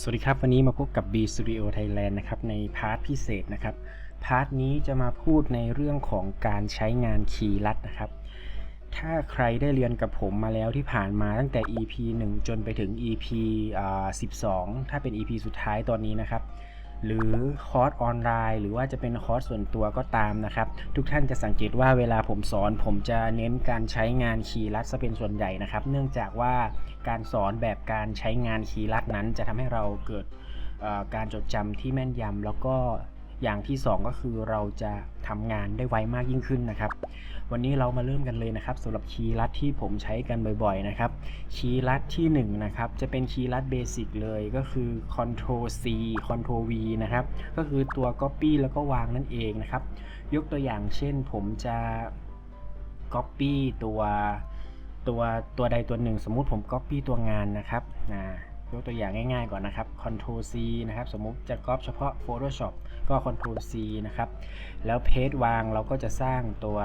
สวัสดีครับ วันนี้มาพบกับ B Studio Thailand นะครับในพาร์ทพิเศษนะครับพาร์ทนี้จะมาพูดในเรื่องของการใช้งานคีย์ลัดนะครับ ถ้าใครได้เรียนกับผมมาแล้วที่ผ่านมาตั้งแต่ EP 1 จนไปถึง EP 12 ถ้าเป็น EP สุดท้ายตอนนี้นะครับ หรือคอร์สออนไลน์ หรือว่าจะเป็นคอร์สส่วนตัวก็ตามนะครับ ทุกท่านจะสังเกตว่าเวลาผมสอน ผมจะเน้นการใช้งานคีย์ลัดซะเป็นส่วนใหญ่นะครับ เนื่องจากว่าการสอนแบบการใช้งานคีย์ลัดนั้น จะทำให้เราเกิดการจดจำที่แม่นยำแล้วก็ อย่างที่ 2 ก็คือเราจะทำงานได้ไวมากยิ่งขึ้นนะครับ วันนี้เรามาเริ่มกันเลยนะครับสำหรับคีย์ลัดที่ผมใช้กันบ่อยๆนะครับ คีย์ลัดที่1นะครับจะเป็นคีย์ลัดเบสิกเลยก็คือ Ctrl C Ctrl V นะครับ ก็คือตัว Copy แล้วก็วางนั่นเองนะครับ ยกตัวอย่างเช่นผมจะ Copy ตัวตัวตัวใดตัวหนึ่ง สมมุติผม Copy ตัวงานนะครับอ่า ยกตัวอย่างง่ายๆก่อนนะครับ Ctrl C นะครับ สมมุติจะ Copy เฉพาะ Photoshop ก็ Ctrl C นะครับ แล้ว Paste วางเราก็จะสร้างตัว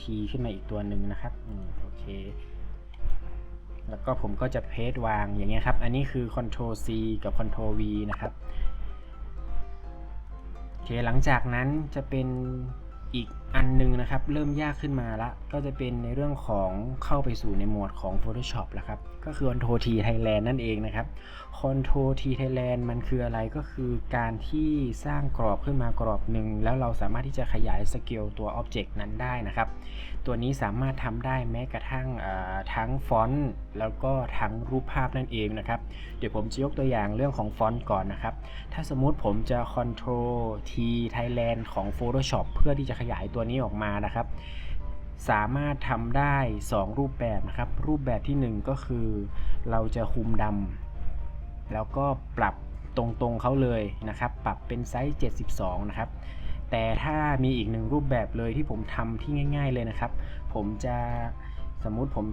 T ขึ้นมาอีกตัวหนึ่งนะครับอโอเค แล้วก็ผมก็จะเพจวางอย่างเงี้ยครับ อันนี้คือ Ctrl C กับ Ctrl V นะครับโอเคหลังจากนั้นจะเป็นอีก อันหนึงนะครับ เริ่มยากขึ้นมาละ ก็จะเป็นในเรื่องของเข้าไปสู่ในหมวดของ Photoshop แล้วครับ ก็คือ Ctrl T Thailand นั่นเองนะครับ Ctrl T Thailand มันคืออะไรก็คือการที่สร้างกรอบขึ้นมากรอบหนึ่งแล้วเราสามารถที่จะขยายสเกลตัว Object นั้นได้นะครับ ตัวนี้สามารถทำได้แม้กระทั่งทั้งฟอนต์แล้วก็ทั้งรูปภาพนั่นเองนะครับ เดี๋ยวผมจะยกตัวอย่างเรื่องของฟอนต์ก่อนนะครับ ถ้าสมมุติผมจะ Ctrl T Thailand ของ Photoshop เพื่อที่จะขยายตัวัวนี้ออกมานะครับ สามารถทำได้ 2 รูปแบบนะครับ รูปแบบทีหนึ่1 ก็คือ เราจะคุมดำแล้วก็ปรับตรงๆเขาเลยนะครับ ปรับเป็นไซส์ 72 นะครับแต่ถ้ามีอีกหนึ่งรูปแบบเลยที่ผมทำที่ง่าย ๆเลยนะครับ ผมจะสมมุติผม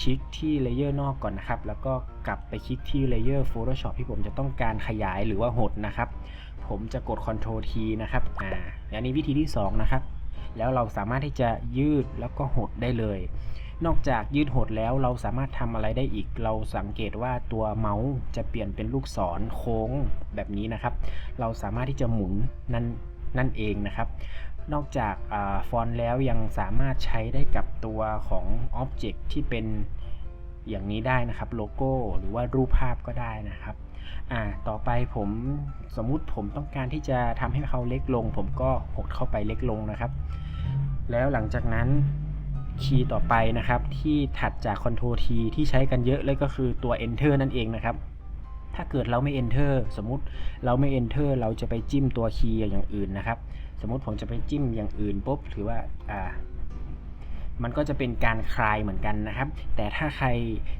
คลิกที่เลเยอร์นอกก่อนนะครับ แล้วก็กลับไปคลิกที่เลเยอร์ Photoshop ที่ผมจะต้องการขยายหรือว่าหดนะครับ ผมจะกด Ctrl T นะครับ อ่า อันนี้วิธีที่ 2 นะครับ แล้วเราสามารถที่จะยืดแล้วก็หดได้เลย นอกจากยืดหดแล้วเราสามารถทำอะไรได้อีก เราสังเกตว่าตัวเมาส์จะเปลี่ยนเป็นลูกศรโค้งแบบนี้นะครับ เราสามารถที่จะหมุนนั่นนั่นเองนะครับ นอกจากอฟอนต์แล้วยังสามารถใช้ได้กับตัวของอ็อบเจกต์ที่เป็น อย่างนี้ได้นะครับโลโก้หรือว่ารูปภาพก็ได้นะครับอ่าต่อไปผมสมมุติผมต้องการที่จะทำให้เขาเล็กลง ผมก็หดเข้าไปเล็กลงนะครับ แล้วหลังจากนั้นคีย์ต่อไปนะครับที่ถัดจาก Ctrl T ที่ใช้กันเยอะเลยก็คือตัว Enter นั่นเองนะครับ ถ้าเกิดเราไม่ Enter สมมุติเราไม่ Enter เราจะไปจิ้มตัวคีย์อย่างอื่นนะครับ สมมุติผมจะไปจิ้มอย่างอื่นปุ๊บถือว่าอ่า มันก็จะเป็นการคลายเหมือนกันนะครับ แต่ถ้าใคร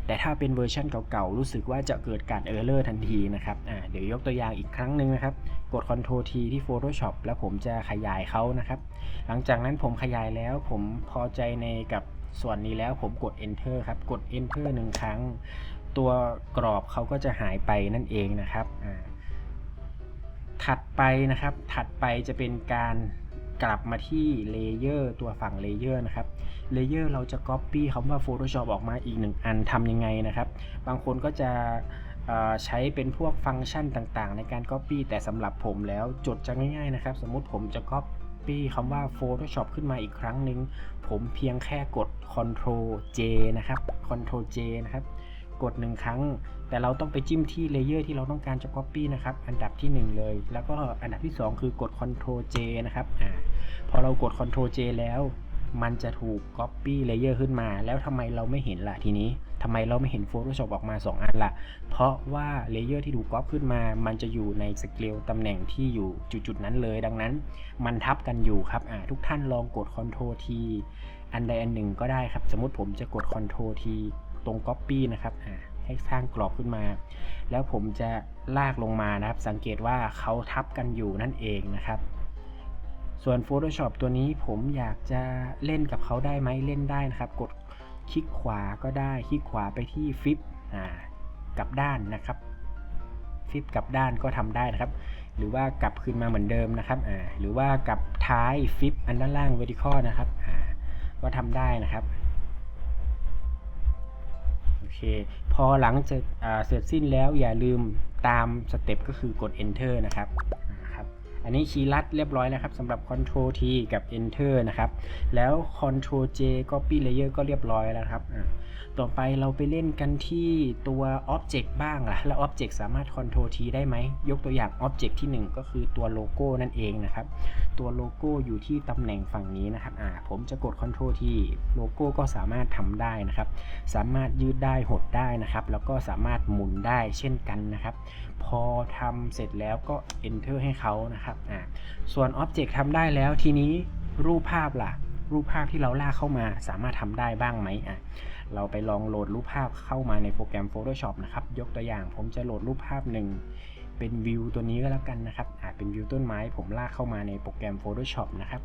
แต่ถ้าเป็นเวอร์ชันเก่าๆ รู้สึกว่าจะเกิดการเออร์เลอร์ทันทีนะครับอ่าเดี๋ยวยกตัวอย่างอีกครั้งหนึ่งนะครับ กด Ctrl T ที่ Photoshop แล้วผมจะขยายเขานะครับ หลังจากนั้นผมขยายแล้วผมพอใจในกับส่วนนี้แล้วผมกด Enter ครับ กด Enter หนึ่งครั้ง ตัวกรอบเขาก็จะหายไปนั่นเองนะครับอ่าถัดไปนะครับ ถัดไปจะเป็นการ กลับมาที่เลเยอร์ตัวฝั่งเลเยอร์นะครับเลเยอร์เราจะ Copy คำว่า Photoshop ออกมาอีกหนึ่งอันทำยังไงนะครับ บางคนก็จะใช้เป็นพวกฟังก์ชันต่างๆ ในการ Copy แต่สำหรับผมแล้วจดจะง่ายๆนะครับ สมมุติผมจะ Copy คำว่า Photoshop ขึ้นมาอีกครั้งหนึ่งผมเพียงแค่กด Ctrl J นะครับ Ctrl J นะครับ กดหนึ่งครั้ง แต่เราต้องไปจิ้มที่เลเยอร์ที่เราต้องการจะ Copy นะครับ อันดับที่ 1 เลย แล้วก็อันดับที่ 2 คือกด Ctrl J นะครับอ่าพอเรากด Ctrl J แล้วมันจะถูก Copy Layer ขึ้นมา แล้วทำไมเราไม่เห็นล่ะทีนี้ทำไมเราไม่เห็น Photoshop ออกมา 2 อันล่ะ เพราะว่า Layer ที่ถูก Copy ขึ้นมา มันจะอยู่ในสเกลตำแหน่งที่อยู่จุดๆนั้นเลย ดังนั้นมันทับกันอยู่ครับอ่าทุกท่านลองกด Ctrl T อันใดอันหนึ่งก็ได้ครับ สมมติผมจะกด Ctrl T ตรง Copy นะครับอ่าให้สร้างกรอบขึ้นมา แล้วผมจะลากลงมานะครับ สังเกตว่าเขาทับกันอยู่นั่นเองนะครับ ส่วน Photoshop ตัวนี้ผมอยากจะเล่นกับเขาได้ไหมเล่นได้นะครับ กดคลิกขวาก็ได้คลิกขวาไปที่ฟิปอ่ากลับด้านนะครับฟิปกลับด้านก็ทำได้นะครับ หรือว่ากลับคืนมาเหมือนเดิมนะครับอ่าหรือว่ากลับท้ายฟิปอันด้านล่าง vertical นะครับอ่าก็ทำได้นะครับ เคพอหลังจากเสร็จสิ้นแล้วอย่าลืมตามสเต็ปก็คือกด enter นะครับ อันนี้คีย์ลัดเรียบร้อยแล้วครับสำหรับ Ctrl T กับ Enter นะครับ แล้ว Ctrl J Copy Layer ก็เรียบร้อยแล้วครับ ต่อไปเราไปเล่นกันที่ตัว Object บ้างล่ะ แล้ว Object สามารถ Ctrl T ได้ไหม ยกตัวอย่าง Object ที่ 1 ก็คือตัวโลโก้นั่นเองนะครับ ตัวโลโก้อยู่ที่ตำแหน่งฝั่งนี้นะครับอ่าผมจะกด Ctrl T โลโก้ก็สามารถทำได้นะครับ สามารถยืดได้หดได้นะครับ แล้วก็สามารถหมุนได้เช่นกันนะครับ พอทำเสร็จแล้วก็ enter ให้เขานะครับอ่าส่วน Object ทำได้แล้วทีนี้รูปภาพล่ะ รูปภาพที่เราลากเข้ามาสามารถทำได้บ้างไหมอะเราไปลองโหลดรูปภาพเข้ามาในโปรแกรม Photoshop นะครับ ยกตัวอย่างผมจะโหลดรูปภาพหนึ่งเป็นวิวตัวนี้ก็แล้วกันนะครับอ่าเป็นวิวต้นไม้ ผมลากเข้ามาในโปรแกรม Photoshop นะครับ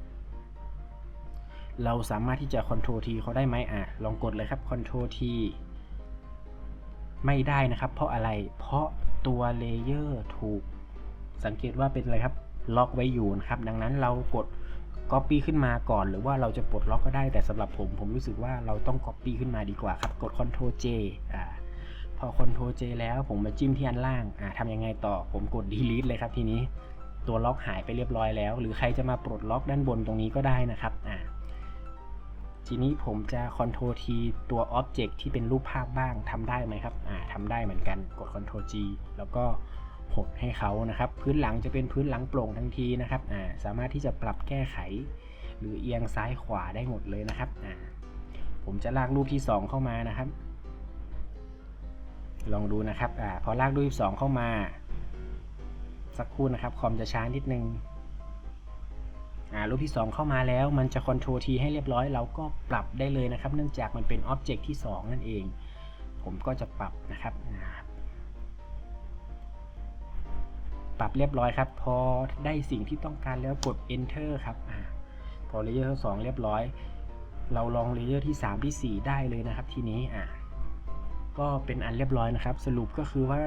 เราสามารถที่จะ Ctrl T เขาได้ไหมอะ ลองกดเลยครับ Ctrl T ไม่ได้นะครับ เพราะอะไร เพราะตัวเลเยอร์ถูก สังเกตว่าเป็นอะไรครับ ล็อกไว้อยู่นะครับ ดังนั้นเรากด Copy ขึ้นมาก่อน หรือว่าเราจะปลดล็อกก็ได้แต่สำหรับผมผมรู้สึกว่าเราต้อง Copy ขึ้นมาดีกว่าครับ กด Ctrl J อ่าพอ Ctrl J แล้วผมมาจิ้มที่อันล่างอ่าทำยังไงต่อผมกด Delete เลยครับทีนี้ตัวล็อกหายไปเรียบร้อยแล้ว หรือใครจะมาปลดล็อกด้านบนตรงนี้ก็ได้นะครับอ่าทีนี้ผมจะ Ctrl T ตัว Object ที่เป็นรูปภาพบ้างทำได้ไหมครับอ่าทำได้เหมือนกันกด Ctrl G แล้วก็ หดให้เขานะครับ พื้นหลังจะเป็นพื้นหลังโปร่งทันทีนะครับอ่าสามารถที่จะปรับแก้ไข หรือเอียงซ้ายขวาได้หมดเลยนะครับอ่าผมจะลากรูปที่ 2 เข้ามานะครับ ลองดูนะครับอ่าพอลากรูปที่2เข้ามา สักครู่นะครับคอมจะช้านิดนึงอ่ารูปที่ 2 เข้ามาแล้วมันจะ Ctrl T ให้เรียบร้อยเราก็ปรับได้เลยนะครับ เนื่องจากมันเป็น Object ที่ 2 นั่นเอง ผมก็จะปรับนะครับ ปรับเรียบร้อยครับ พอได้สิ่งที่ต้องการแล้วกด Enter ครับอพอเลเยอร์สองเรียบร้อย เราลองเลเยอร์ที่ 3 ที่ 4 ได้เลยนะครับทีนี้อ่าก็เป็นอันเรียบร้อยนะครับ สรุปก็คือว่า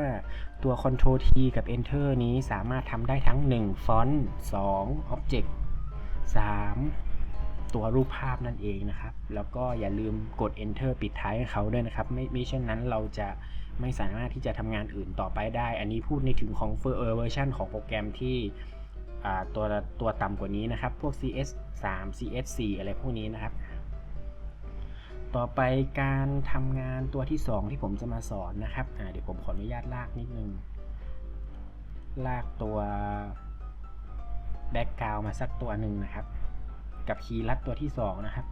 ตัว Ctrl T กับ Enter นี้สามารถทำได้ทั้ง 1 ฟอนต์ 2 Object 3 ตัวรูปภาพนั่นเองนะครับ แล้วก็อย่าลืมกด enter ปิดท้ายเขาด้วยนะครับ ไม่ไม่เช่นนั้นเราจะ ไม่สามารถที่จะทำงานอื่นต่อไปได้ อันนี้พูดในถึงของเวอร์ชันของโปรแกรมที่ตัวตัวต่ำกว่านี้นะครับ พวก CS 3 CS 4อะไรพวกนี้นะครับ ต่อไปการทำงานตัวที่ 2 ที่ผมจะมาสอนนะครับเดี๋ยวผมขออนุญาตลากนิดนึง ลากตัวแบ็กกราวมาสักตัวหนึ่งนะครับ กับคีย์ลัดตัวที่ 2 นะครับ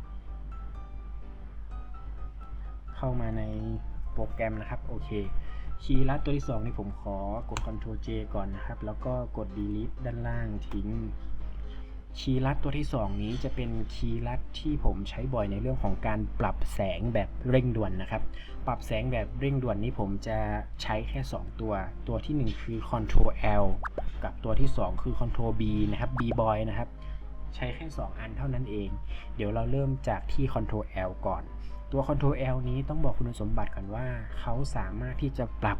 เข้ามาใน โปรแกรมนะครับโอเคคีย์ลัดตัวที่ 2 นี่ผมขอกด Ctrl J ก่อนนะครับ แล้วก็กด Delete ด้านล่างทิ้งคีย์ลัดตัวที่ 2 นี้จะเป็นคีย์ลัดที่ผมใช้บ่อยในเรื่องของการปรับแสงแบบเร่งด่วนนะครับ ปรับแสงแบบเร่งด่วนนี้ผมจะใช้แค่ 2 ตัว ตัวที่ 1 คือ Ctrl L กับตัวที่ 2 คือ Ctrl B นะครับ B boy นะครับ ใช้แค่ 2 อันเท่านั้นเอง เดี๋ยวเราเริ่มจากที่ Ctrl L ก่อน ตัว Ctrl L นี้ต้องบอกคุณสมบัติก่อนว่า เขาสามารถที่จะปรับ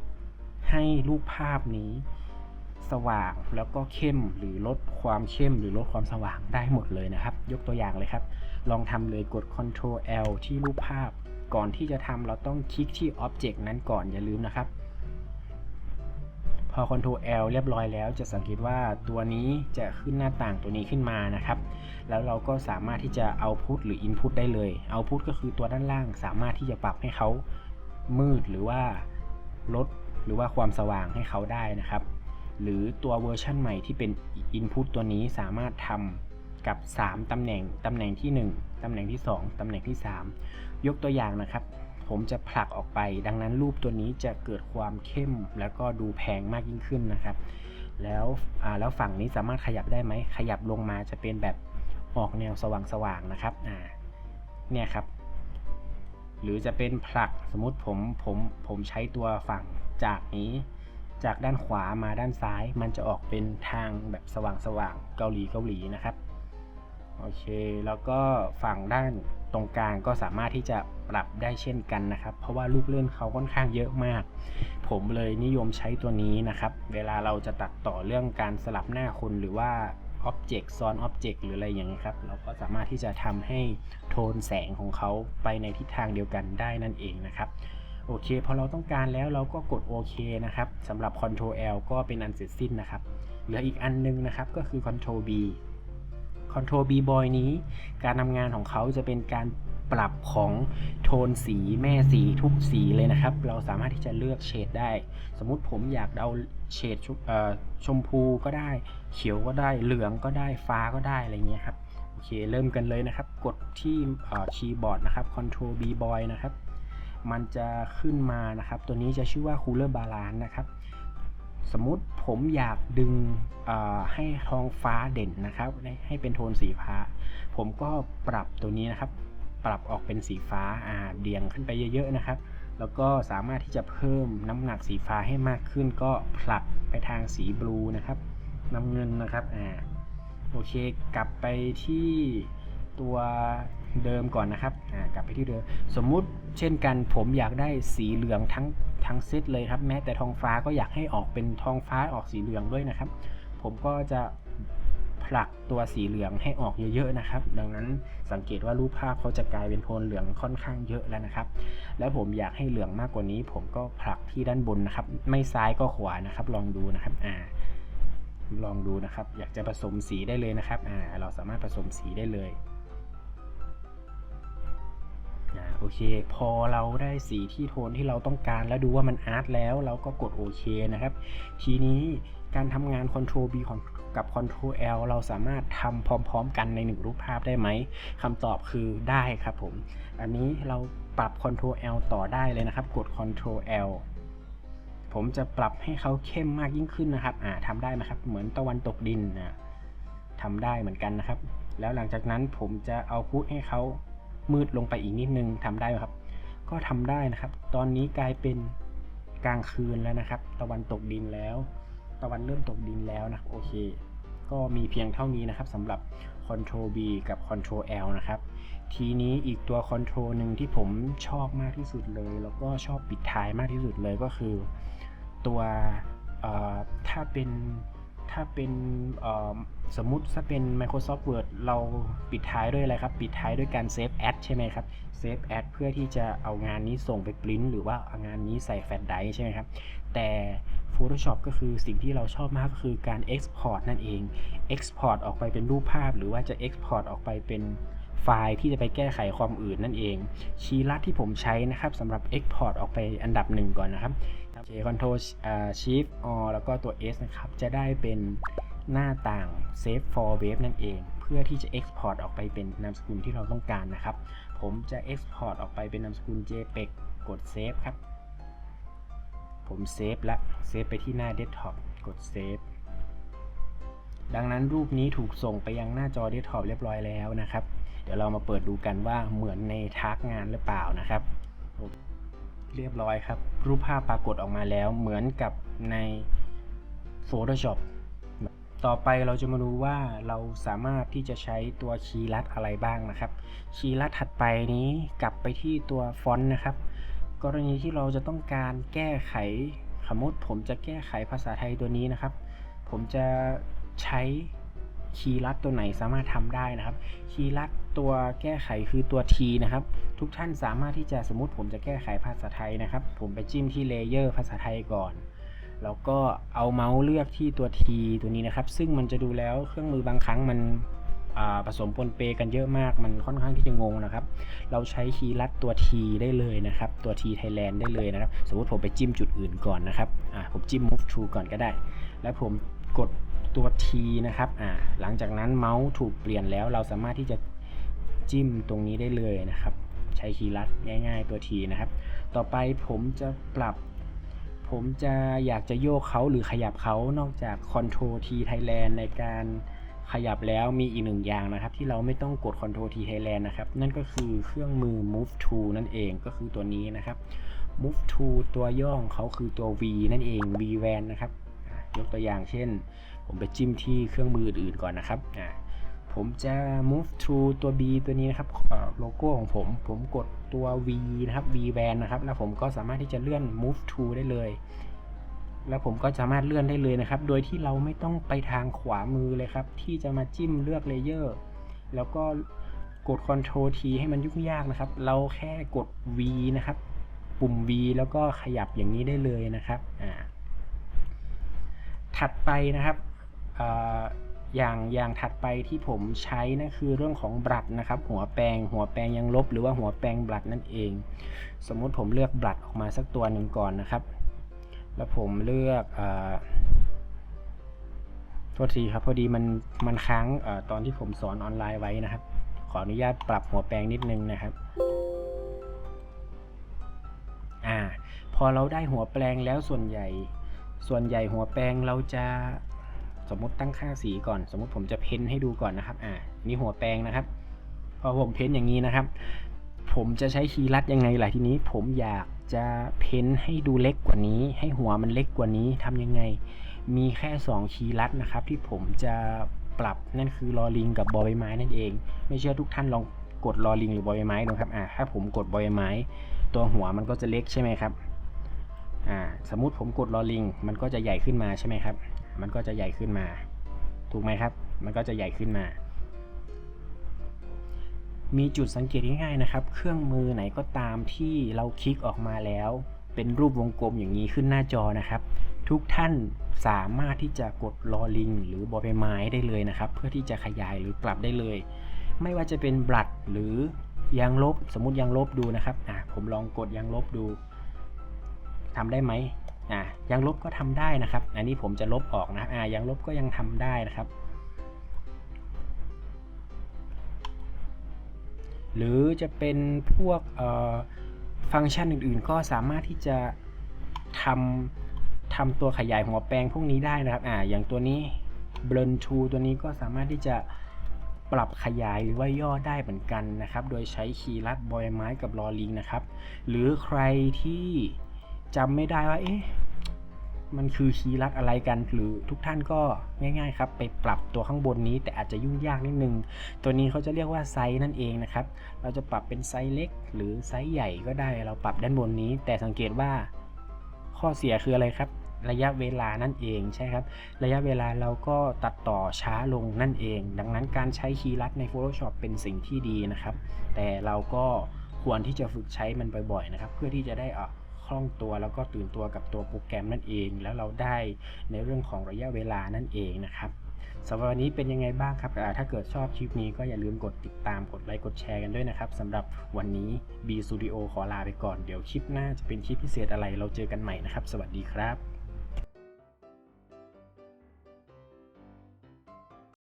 ให้รูปภาพนี้ สว่างแล้วก็เข้มหรือลดความเข้มหรือลดความสว่างได้หมดเลยนะครับ ยกตัวอย่างเลยครับ ลองทำเลยกด Ctrl L ที่รูปภาพ ก่อนที่จะทำเราต้องคลิกที่ Object นั้นก่อนอย่าลืมนะครับ อ Ctrl L เรียบร้อยแล้ว จะสังเกตว่าตัวนี้จะขึ้นหน้าต่างตัวนี้ขึ้นมานะครับ แล้วเราก็สามารถที่จะ Output หรือ Input ได้เลย Output ก็คือตัวด้านล่าง สามารถที่จะปรับให้เขามืดหรือว่าลดหรือว่าความสว่างให้เขาได้นะครับ หรือตัวเวอร์ชันใหม่ที่เป็น Input ตัวนี้สามารถทำกับ 3ตำแหน่งตำแหน่งที่ 1ตำแหน่งที่ 2ตำแหน่งที่ 3 ยกตัวอย่างนะครับ ผมจะผลักออกไป ดังนั้นรูปตัวนี้จะเกิดความเข้มแล้วก็ดูแพงมากยิ่งขึ้นนะครับ แล้วแล้วฝั่งนี้สามารถขยับได้ไหม ขยับลงมาจะเป็นแบบออกแนวสว่างๆนะครับเนี่ยครับ หรือจะเป็นผลักสมมติผมผมผมใช้ตัวฝั่งจากนี้ จากด้านขวามาด้านซ้าย มันจะออกเป็นทางแบบสว่างๆเกาหลีเกาหลีนะครับ โอเค แล้วก็ฝั่งด้านตรงกลางก็สามารถที่จะปรับได้เช่นกันนะครับ เพราะว่าลูกเล่นเขาค่อนข้างเยอะมาก ผมเลยนิยมใช้ตัวนี้นะครับ เวลาเราจะตัดต่อเรื่องการสลับหน้าคนหรือว่า Object ซ้อน Object หรืออะไรอย่างนี้ครับ เราก็สามารถที่จะทำให้โทนแสงของเขาไปในทิศทางเดียวกันได้นั่นเองนะครับโอเคพอเราต้องการแล้วเราก็กดโอเคนะครับสำหรับ Ctrl L ก็เป็นอันเสร็จสิ้นนะครับ เหลืออีกอันนึงนะครับก็คือ Ctrl B Ctrl B Boy นี้ การทำงานของเขาจะเป็นการปรับของโทนสีแม่สีทุกสีเลยนะครับ เราสามารถที่จะเลือกเฉดได้ สมมุติผมอยากเอาเฉดชมเอ่อชมพูก็ได้ เขียวก็ได้เหลืองก็ได้ฟ้าก็ได้อะไรเงี้ยครับโอเคเริ่มกันเลยนะครับ กดที่คีย์บอร์ดนะครับ Ctrl B Boy นะครับ มันจะขึ้นมานะครับ ตัวนี้จะชื่อว่า Cooler Balance นะครับ สมมติผมอยากดึงให้ท้องฟ้าเด่นนะครับ ให้เป็นโทนสีฟ้า ผมก็ปรับตัวนี้นะครับ ปรับออกเป็นสีฟ้าอ่าเบี่ยงขึ้นไปเยอะๆนะครับ แล้วก็สามารถที่จะเพิ่มน้ำหนักสีฟ้าให้มากขึ้น ก็ผลักไปทางสีบลูนะครับน้ำเงินนะครับอ่าโอเค กลับไปที่ตัวเดิมก่อนนะครับอ่ากลับไปที่เดิม สมมุติเช่นกันผมอยากได้สีเหลืองทั้ง ทั้งเซตเลยครับ แม้แต่ทองฟ้าก็อยากให้ออกเป็นทองฟ้าออกสีเหลืองด้วยนะครับ ผมก็จะผลักตัวสีเหลืองให้ออกเยอะๆนะครับ ดังนั้นสังเกตว่ารูปภาพเขาจะกลายเป็นโทนเหลืองค่อนข้างเยอะแล้วนะครับ แล้วผมอยากให้เหลืองมากกว่านี้ ผมก็ผลักที่ด้านบนนะครับ ไม่ซ้ายก็ขวานะครับ ลองดูนะครับอ่าลองดูนะครับ อยากจะผสมสีได้เลยนะครับอ่าเราสามารถผสมสีได้เลย โอเค พอเราได้สีที่โทนที่เราต้องการแล้วดูว่ามันอาร์ตแล้วเราก็กดโอเคนะครับ ทีนี้การทำงาน Ctrl B กับ Ctrl L เราสามารถทำพร้อมๆ กันในหนึ่งรูปภาพได้ไหมคำตอบคือได้ครับผม อันนี้เราปรับ Ctrl L ต่อได้เลยนะครับ กด Ctrl L ผมจะปรับให้เขาเข้มมากยิ่งขึ้นนะครับ อ่าทำได้ไหมครับ เหมือนตะวันตกดินนะทำได้เหมือนกันนะครับ แล้วหลังจากนั้นผมจะเอาพุทให้เขา มืดลงไปอีกนิดนึงทำได้ไหมครับ ก็ทำได้นะครับ ตอนนี้กลายเป็นกลางคืนแล้วนะครับ ตะวันตกดินแล้ว ตะวันเริ่มตกดินแล้วนะโอเค ก็มีเพียงเท่านี้นะครับสำหรับ Ctrl B กับ Ctrl L นะครับ ทีนี้อีกตัว Ctrl หนึ่งที่ผมชอบมากที่สุดเลย แล้วก็ชอบปิดท้ายมากที่สุดเลยก็คือ ตัวถ้าเป็น ถ้าเป็นสมมติถ้าเป็น Microsoft Word เราปิดท้ายด้วยอะไรครับ ปิดท้ายด้วยการ Save As ใช่ไหมครับ Save As เพื่อที่จะเอางานนี้ส่งไปปริ้นหรือว่าเอางานนี้ใส่แฟลชไดร์ใช่ไหมครับ แต่ Photoshop ก็คือสิ่งที่เราชอบมากก็คือการ Export นั่นเอง Export ออกไปเป็นรูปภาพ หรือว่าจะ Export ออกไปเป็นไฟล์ที่จะไปแก้ไขความอื่นนั่นเองคีย์ลัดที่ผมใช้นะครับสำหรับ Export ออกไปอันดับหนึ่งก่อนนะครับ เค Ctrl Shift O แล้วก็ตัว S นะครับ จะได้เป็นหน้าต่าง Save for Web นั่นเอง เพื่อที่จะ Export ออกไปเป็นนามสกุลที่เราต้องการนะครับ ผมจะ Export ออกไปเป็นนามสกุล JPEG กด Save ครับ ผมเซฟและเซฟไปที่หน้า Desktop กด Save ดังนั้นรูปนี้ถูกส่งไปยังหน้าจอ Desktop เรียบร้อยแล้วนะครับ เดี๋ยวเรามาเปิดดูกันว่าเหมือนในทักงานหรือเปล่านะครับ เรียบร้อยครับ รูปภาพปรากฏออกมาแล้วเหมือนกับใน Photoshop ต่อไปเราจะมาดูว่าเราสามารถที่จะใช้ตัวคีย์ลัดอะไรบ้างนะครับ คีย์ลัดถัดไปนี้กลับไปที่ตัวฟอนต์นะครับ กรณีที่เราจะต้องการแก้ไขสมมติผมจะแก้ไขภาษาไทยตัวนี้นะครับ ผมจะใช้คีย์ลัดตัวไหนสามารถทำได้นะครับ คีย์ลัด ตัวแก้ไขคือตัว T นะครับ ทุกท่านสามารถที่จะสมมติผมจะแก้ไขภาษาไทยนะครับ ผมไปจิ้มที่เลเยอร์ภาษาไทยก่อน แล้วก็เอาเมาส์เลือกที่ตัว T ตัวนี้นะครับ ซึ่งมันจะดูแล้วเครื่องมือบางครั้งมันผสมปนเปกันเยอะมาก มันค่อนข้างที่จะงงนะครับ เราใช้คีย์ลัดตัว T ได้เลยนะครับ ตัว T Thailand ได้เลยนะครับ สมมติผมไปจิ้มจุดอื่นก่อนนะครับ ผมจิ้ม move to ก่อนก็ได้ แล้วผมกดตัว T นะครับ หลังจากนั้นเมาส์ถูกเปลี่ยนแล้วเราสามารถที่จะ จิ้มตรงนี้ได้เลยนะครับ ใช้คีย์ลัดง่าย ๆ ตัว T นะครับ ต่อไปผมจะปรับ ผมจะอยากจะโยกเขาหรือขยับเขานอกจาก Ctrl T Thailand ในการขยับแล้วมีอีกหนึ่งอย่างนะครับ ที่เราไม่ต้องกด Ctrl T Thailand นะครับ นั่นก็คือเครื่องมือ Move to นั่นเองก็คือตัวนี้นะครับ Move to ตัวย่อของเขาคือตัว V นั่นเอง V van นะครับยกตัวอย่างเช่น ผมไปจิ้มที่เครื่องมืออื่นๆก่อนนะครับ ผมจะ move to ตัว B ตัวนี้นะครับเอ่อโลโก้ของผม ผมกดตัว V นะครับ V van นะครับ แล้วผมก็สามารถที่จะเลื่อน move to ได้เลย แล้วผมก็สามารถเลื่อนได้เลยนะครับ โดยที่เราไม่ต้องไปทางขวามือเลยครับ ที่จะมาจิ้มเลือกเลเยอร์ แล้วก็กด Ctrl T ให้มันยุ่งยากนะครับ เราแค่กด V นะครับ ปุ่ม V แล้วก็ขยับอย่างนี้ได้เลยนะครับ อ่า ถัดไปนะครับอ่อ อย่างอย่างถัดไปที่ผมใช้นั่นคือเรื่องของบลัดนะครับ หัวแปรงหัวแปรงยังลบ หรือว่าหัวแปรงบลัดนั่นเอง สมมุติผมเลือกบลัดออกมาสักตัวหนึ่งก่อนนะครับ แล้วผมเลือกอโทษทีครับพอดีมันมันค้างอตอนที่ผมสอนออนไลน์ไว้นะครับ ขออนุญาตปรับหัวแปรงนิดนึงนะครับอ่าพอเราได้หัวแปรงแล้วส่วนใหญ่ ส่วนใหญ่หัวแปรงเราจะ สมมติตั้งค่าสีก่อน สมมติผมจะเพ้นให้ดูก่อนนะครับอ่านี่หัวแปรงนะครับ พอผมเพ้นอย่างนี้นะครับ ผมจะใช้คีย์ลัดยังไงล่ะทีนี้ ผมอยากจะเพ้นให้ดูเล็กกว่านี้ ให้หัวมันเล็กกว่านี้ทำยังไง มีแค่ 2 คีย์ลัดนะครับ ที่ผมจะปรับนั่นคือลอลิงกับบอใบไม้นั่นเอง ไม่เชื่อทุกท่านลองกดลอลิงหรือบอใบไม้ดูครับอ่าถ้าผมกดบอใบไม้ ตัวหัวมันก็จะเล็กใช่ไหมครับอ่าสมมุติผมกดลอลิง มันก็จะใหญ่ขึ้นมาใช่ไหมครับ มันก็จะใหญ่ขึ้นมา ถูกไหมครับ มันก็จะใหญ่ขึ้นมา มีจุดสังเกตง่ายๆนะครับ เครื่องมือไหนก็ตามที่เราคลิกออกมาแล้ว เป็นรูปวงกลมอย่างนี้ขึ้นหน้าจอนะครับ ทุกท่านสามารถที่จะกดลอลิง หรือบอใบไม้ได้เลยนะครับ เพื่อที่จะขยายหรือปรับได้เลย ไม่ว่าจะเป็นบลัดหรือยางลบ สมมุติยางลบดูนะครับ อ่าผมลองกดยางลบดูทำได้ไหม อ่ายางลบก็ทำได้นะครับ อันนี้ผมจะลบออกนะอ่ายางลบก็ยังทำได้นะครับ หรือจะเป็นพวกฟังก์ชันอื่นๆ ก็สามารถที่จะทำทำตัวขยายหัวแปลงพวกนี้ได้นะครับอ่าอย่างตัวนี้ blend to ตัวนี้ก็สามารถที่จะปรับขยายหรือว่าย่อได้เหมือนกันนะครับ โดยใช้คีย์ลัดบอยไม้กับลอลิงนะครับ หรือใครที่ จำไม่ได้ว่า เอ๊ะมันคือคีย์ลัดอะไรกันหรือทุกท่านก็ง่ายๆครับ ไปปรับตัวข้างบนนี้ แต่อาจจะยุ่งยากนิดนึง ตัวนี้เขาจะเรียกว่าไซส์นั่นเองนะครับ เราจะปรับเป็นไซส์เล็ก หรือไซส์ใหญ่ก็ได้เราปรับด้านบนนี้ แต่สังเกตว่าข้อเสียคืออะไรครับ ระยะเวลานั่นเองใช่ครับ ระยะเวลาเราก็ตัดต่อช้าลงนั่นเอง ดังนั้นการใช้คีย์ลัดใน Photoshop เป็นสิ่งที่ดีนะครับ แต่เราก็ควรที่จะฝึกใช้มันบ่อยๆนะครับ เพื่อที่จะได้อะ คล่องตัว แล้วก็ตื่นตัวกับตัวโปรแกรมนั่นเอง แล้วเราได้ในเรื่องของระยะเวลานั่นเองนะครับสำหรับวันนี้เป็นยังไงบ้างครับ ถ้าเกิดชอบคลิปนี้ก็อย่าลืมกดติดตาม กดไลค์ กดแชร์กันด้วยนะครับสำหรับวันนี้ B Studio ขอลาไปก่อน เดี๋ยวคลิปหน้าจะเป็นคลิปพิเศษอะไร เราเจอกันใหม่นะครับ สวัสดีครับ